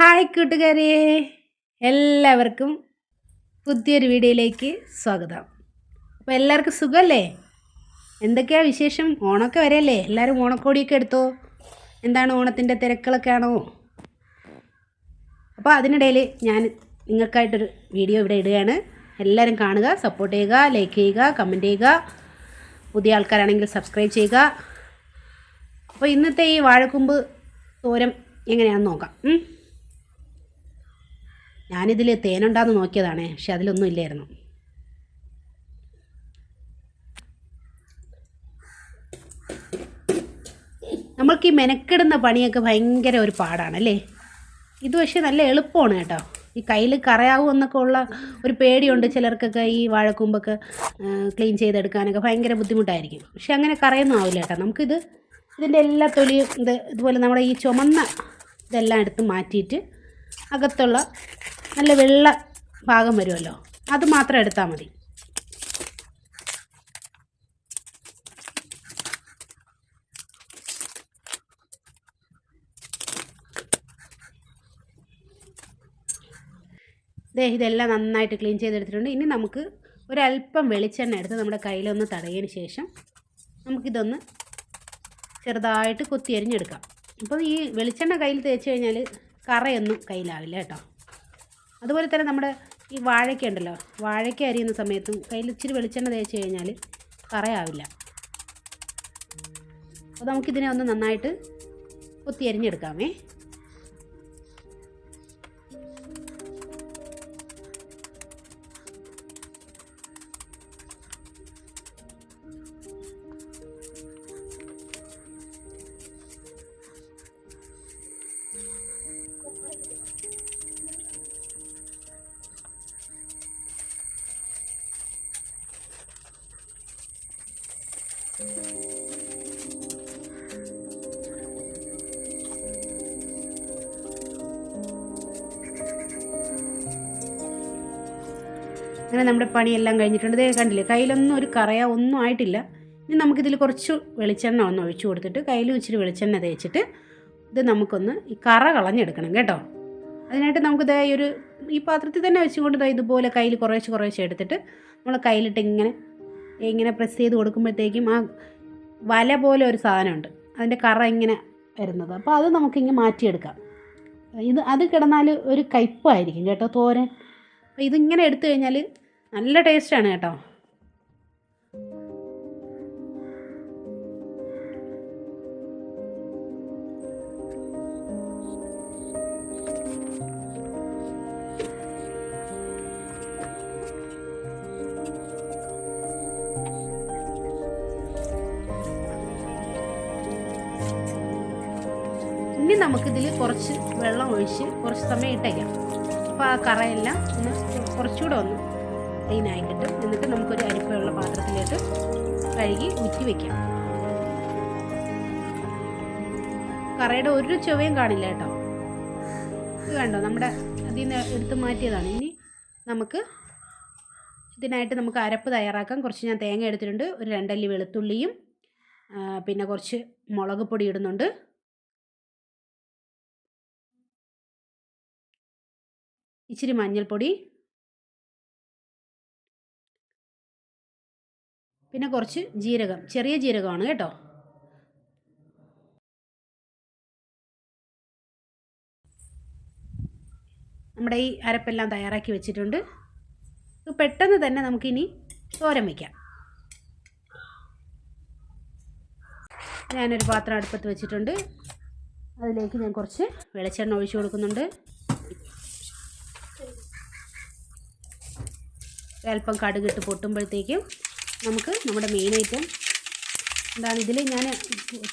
Hi കൂട്ടുകാരെ എല്ലാവർക്കും പുതിയൊരു വീഡിയോയിലേക്ക് സ്വാഗതം. അപ്പോൾ എല്ലാവർക്കും സുഖമല്ലേ എന്തൊക്കെയാണ് വിശേഷം? ഓണമൊക്കെ വരെയല്ലേ? എല്ലാവരും ഓണക്കോടിയൊക്കെ എടുത്തോ? എന്താണ് ഓണത്തിന്റെ തിരക്കുകളൊക്കെ ആണോ അപ്പോൾ അതിനിടയിൽ ഞാൻ നിങ്ങൾക്കായിട്ടൊരു വീഡിയോ ഇവിടെ ഇടുകയാണ്. എല്ലാവരും കാണുക സപ്പോർട്ട് ചെയ്യുക ലൈക്ക് ചെയ്യുക കമന്റ് ചെയ്യുക. പുതിയ ആൾക്കാരാണെങ്കിൽ സബ്സ്ക്രൈബ് ചെയ്യുക. അപ്പോൾ ഇന്നത്തെ ഈ വാഴക്കൊമ്പ് തോരം എങ്ങനെയാണെന്ന് നോക്കാം. ഞാനിതിൽ തേനുണ്ടാന്ന് നോക്കിയതാണ് പക്ഷെ അതിലൊന്നും ഇല്ലായിരുന്നു. നമ്മൾക്ക് ഈ മെനക്കെടുന്ന പണിയൊക്കെ ഭയങ്കര ഒരു പാടാണ് അല്ലേ? ഇത് പക്ഷേ നല്ല എളുപ്പമാണ് കേട്ടോ. ഈ കയ്യിൽ കറയാവും എന്നൊക്കെ ഉള്ള ഒരു പേടിയുണ്ട് ചിലർക്കൊക്കെ ഈ വാഴക്കൂമ്പൊക്കെ ക്ലീൻ ചെയ്തെടുക്കാനൊക്കെ ഭയങ്കര ബുദ്ധിമുട്ടായിരിക്കും. പക്ഷെ അങ്ങനെ കറയൊന്നും ആവില്ല കേട്ടോ. നമുക്കിത് ഇതിന്റെ എല്ലാ തൊലിയും ഇത് ഇതുപോലെ നമ്മുടെ ഈ ചുമന്ന ഇതെല്ലാം എടുത്ത് മാറ്റിയിട്ട് അകത്തുള്ള നല്ല വെള്ള ഭാഗം വരുമല്ലോ. അത് മാത്രം എടുത്താൽ മതി. ദേ ഇതെല്ലാം നന്നായിട്ട് ക്ലീൻ ചെയ്തെടുത്തിട്ടുണ്ട്. ഇനി നമുക്ക് ഒരല്പം വെളിച്ചെണ്ണ എടുത്ത് നമ്മുടെ കയ്യിലൊന്ന് തടയതിന് ശേഷം നമുക്കിതൊന്ന് ചെറുതായിട്ട് കൊത്തി അരിഞ്ഞെടുക്കാം അപ്പോൾ ഈ വെളിച്ചെണ്ണ കയ്യിൽ തേച്ച് കഴിഞ്ഞാൽ കറയൊന്നും കയ്യിലാവില്ല കേട്ടോ. അതുപോലെ തന്നെ നമ്മുടെ ഈ വാഴയ്ക്ക ഉണ്ടല്ലോ വാഴയ്ക്ക അരിയുന്ന സമയത്തും കയ്യിൽ ഇച്ചിരി വെളിച്ചെണ്ണ തേച്ച് കഴിഞ്ഞാൽ കറയാവില്ല. അപ്പോൾ നമുക്കിതിനെ ഒന്ന് നന്നായിട്ട് കൊത്തി അരിഞ്ഞെടുക്കാമേ അങ്ങനെ നമ്മുടെ പണിയെല്ലാം കഴിഞ്ഞിട്ടുണ്ട്. ഇതേ കണ്ടില്ലേ കയ്യിലൊന്നും ഒരു കറയാ ഒന്നും ആയിട്ടില്ല. ഇനി നമുക്കിതിൽ കുറച്ച് വെളിച്ചെണ്ണ ഒന്ന് ഒഴിച്ചു കൊടുത്തിട്ട് കയ്യിലും ഇച്ചിരി വെളിച്ചെണ്ണ തേച്ചിട്ട് ഇത് നമുക്കൊന്ന് ഈ കറ കളഞ്ഞെടുക്കണം കേട്ടോ. അതിനായിട്ട് നമുക്ക് ഈ ഒരു ഈ പാത്രത്തിൽ തന്നെ വെച്ചുകൊണ്ട് ഇതുപോലെ കയ്യിൽ കുറേശ്ശെ കുറേശ്ശെ എടുത്തിട്ട് നമ്മൾ കയ്യിലിട്ട് ഇങ്ങനെ ഇങ്ങനെ പ്രസ് ചെയ്ത് കൊടുക്കുമ്പോഴത്തേക്കും ആ വല പോലെ ഒരു സാധനമുണ്ട്. അതിന്റെ കറ ഇങ്ങനെ വരുന്നത്. അപ്പോൾ അത് നമുക്കിങ്ങനെ മാറ്റിയെടുക്കാം. ഇത് അത് കിടന്നാൽ ഒരു കയ്പ്പായിരിക്കും കേട്ടോ തോരൻ. അപ്പോൾ ഇതിങ്ങനെ എടുത്തു കഴിഞ്ഞാൽ നല്ല ടേസ്റ്റാണ് കേട്ടോ. ഇനി നമുക്കിതിൽ കുറച്ച് വെള്ളം ഒഴിച്ച് കുറച്ച് സമയം ഇട്ടേക്കാം. അപ്പോൾ ആ കറയെല്ലാം ഒന്ന് കുറച്ചുകൂടെ ഒന്ന് ക്ലീനായി കിട്ടും എന്നിട്ട് നമുക്കൊരു അരിപ്പയുള്ള പാത്രത്തിലേക്ക് കഴുകി ഊറ്റി വയ്ക്കാം കറയുടെ ഒരു ചുവയും കാണില്ല കേട്ടോ. ഇത് കണ്ടോ? നമ്മുടെ അതിൽ നിന്ന് എടുത്ത് മാറ്റിയതാണ്. ഇനി നമുക്ക് ഇതിനായിട്ട് നമുക്ക് അരപ്പ് തയ്യാറാക്കാം. കുറച്ച് ഞാൻ തേങ്ങ എടുത്തിട്ടുണ്ട്. ഒരു രണ്ടല്ലി വെളുത്തുള്ളിയും പിന്നെ കുറച്ച് മുളക് പൊടി ഇടുന്നുണ്ട്. ഇച്ചിരി മഞ്ഞൾപ്പൊടി പിന്നെ കുറച്ച് ജീരകം ചെറിയ ജീരകമാണ് കേട്ടോ. നമ്മുടെ ഈ അരപ്പെല്ലാം തയ്യാറാക്കി വെച്ചിട്ടുണ്ട്. പെട്ടെന്ന് തന്നെ നമുക്കിനി തോരൻ വയ്ക്കാം ഞാനൊരു പാത്രം അടുപ്പത്ത് വെച്ചിട്ടുണ്ട്. അതിലേക്ക് ഞാൻ കുറച്ച് വെളിച്ചെണ്ണ ഒഴിച്ചു കൊടുക്കുന്നുണ്ട്. അല്പം കടുകിട്ട് പൊട്ടുമ്പോഴത്തേക്കും നമുക്ക് നമ്മുടെ മെയിൻ ഐറ്റം എന്താണ് ഇതിൽ ഞാൻ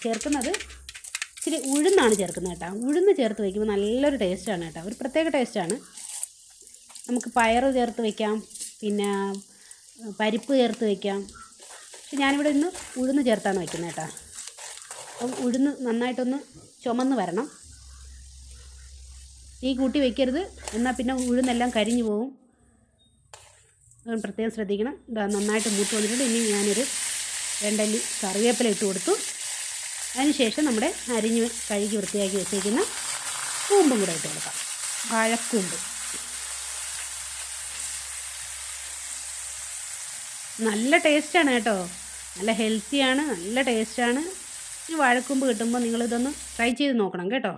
ചേർക്കുന്നത്? ഇച്ചിരി ഉഴുന്നാണ് ചേർക്കുന്നത് കേട്ടോ. ഉഴുന്ന് ചേർത്ത് വയ്ക്കുമ്പോൾ നല്ലൊരു ടേസ്റ്റാണ് കേട്ടോ. ഒരു പ്രത്യേക ടേസ്റ്റാണ് നമുക്ക് പയർ ചേർത്ത് വയ്ക്കാം. പിന്നെ പരിപ്പ് ചേർത്ത് വയ്ക്കാം. പക്ഷെ ഞാനിവിടെ ഇന്ന് ഉഴുന്ന് ചേർത്താണ് വയ്ക്കുന്നത് കേട്ടോ. അപ്പം ഉഴുന്ന് നന്നായിട്ടൊന്ന് ചുമന്ന് വരണം. ഈ കൂട്ടി വയ്ക്കരുത്. എന്നാൽ പിന്നെ ഉഴുന്നെല്ലാം കരിഞ്ഞു പോകും അത് പ്രത്യേകം ശ്രദ്ധിക്കണം. നന്നായിട്ട് മൂത്ത് വന്നിട്ടുണ്ട്. ഇനി ഞാനൊരു രണ്ടല്ലി കറിവേപ്പില ഇട്ട് കൊടുത്തു. അതിനുശേഷം നമ്മുടെ അരിഞ്ഞ് കഴുകി വൃത്തിയാക്കി വെച്ചേക്കുന്ന കൂമ്പും കൂടെ ഇട്ട് കൊടുക്കാം. വാഴക്കൂമ്പ് നല്ല ടേസ്റ്റാണ് കേട്ടോ. നല്ല ഹെൽത്തിയാണ് നല്ല ടേസ്റ്റാണ്. ഈ വാഴക്കൂമ്പ് കിട്ടുമ്പോൾ നിങ്ങളിതൊന്ന് ട്രൈ ചെയ്ത് നോക്കണം കേട്ടോ.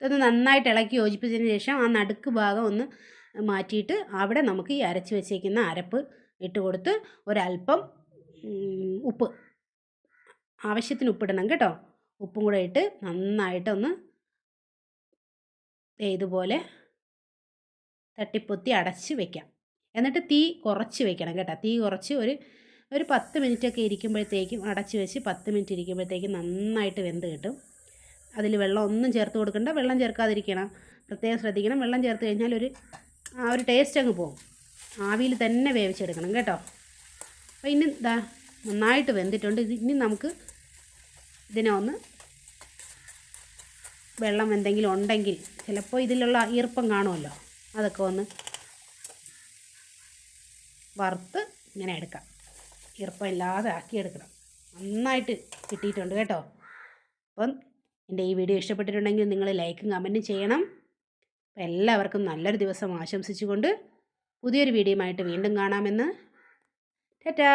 ഇതൊന്ന് നന്നായിട്ട് ഇളക്കി യോജിപ്പിച്ചതിന് ശേഷം ആ നടുക്ക് ഭാഗം ഒന്ന് മാറ്റിയിട്ട് അവിടെ നമുക്ക് ഈ അരച്ച് വെച്ചേക്കുന്ന അരപ്പ് ഇട്ട് കൊടുത്ത് ഒരല്പം ഉപ്പ്. ആവശ്യത്തിന് ഉപ്പിടണം കേട്ടോ. ഉപ്പും കൂടെ ഇട്ട് നന്നായിട്ടൊന്ന് ഇതുപോലെ തട്ടിപ്പൊത്തി അടച്ച് വെക്കാം. എന്നിട്ട് തീ കുറച്ച് വെക്കണം കേട്ടോ. തീ കുറച്ച് ഒരു ഒരു പത്ത് മിനിറ്റൊക്കെ ഇരിക്കുമ്പോഴത്തേക്കും അടച്ച് വെച്ച് പത്ത് മിനിറ്റ് ഇരിക്കുമ്പോഴത്തേക്കും നന്നായിട്ട് വെന്ത് കിട്ടും. അതിൽ വെള്ളം ഒന്നും ചേർത്ത് കൊടുക്കണ്ട. വെള്ളം ചേർക്കാതിരിക്കണം. പ്രത്യേകം ശ്രദ്ധിക്കണം. വെള്ളം ചേർത്ത് കഴിഞ്ഞാൽ ഒരു ആ ഒരു ടേസ്റ്റ് അങ്ങ് പോകും. ആവിയിൽ തന്നെ വേവിച്ചെടുക്കണം കേട്ടോ. അപ്പോൾ ഇനി ഇതാ നന്നായിട്ട് വെന്തിട്ടുണ്ട്. ഇനി നമുക്ക് ഇതിനെ ഒന്ന് വെള്ളം എന്തെങ്കിലും ഉണ്ടെങ്കിൽ ചിലപ്പോൾ ഇതിലുള്ള ഈർപ്പം കാണുമല്ലോ. അതൊക്കെ ഒന്ന് വറുത്ത് ഇങ്ങനെ എടുക്കാം. ഈർപ്പം ഇല്ലാതെ ആക്കിയെടുക്കണം. നന്നായിട്ട് കിട്ടിയിട്ടുണ്ട് കേട്ടോ. അപ്പം എന്റെ ഈ വീഡിയോ ഇഷ്ടപ്പെട്ടിട്ടുണ്ടെങ്കിൽ നിങ്ങൾ ലൈക്കും കമന്റും ചെയ്യണം. അപ്പം എല്ലാവർക്കും നല്ലൊരു ദിവസം ആശംസിച്ചുകൊണ്ട് പുതിയൊരു വീഡിയോയുമായിട്ട് വീണ്ടും കാണാമെന്ന്. ടാറ്റാ.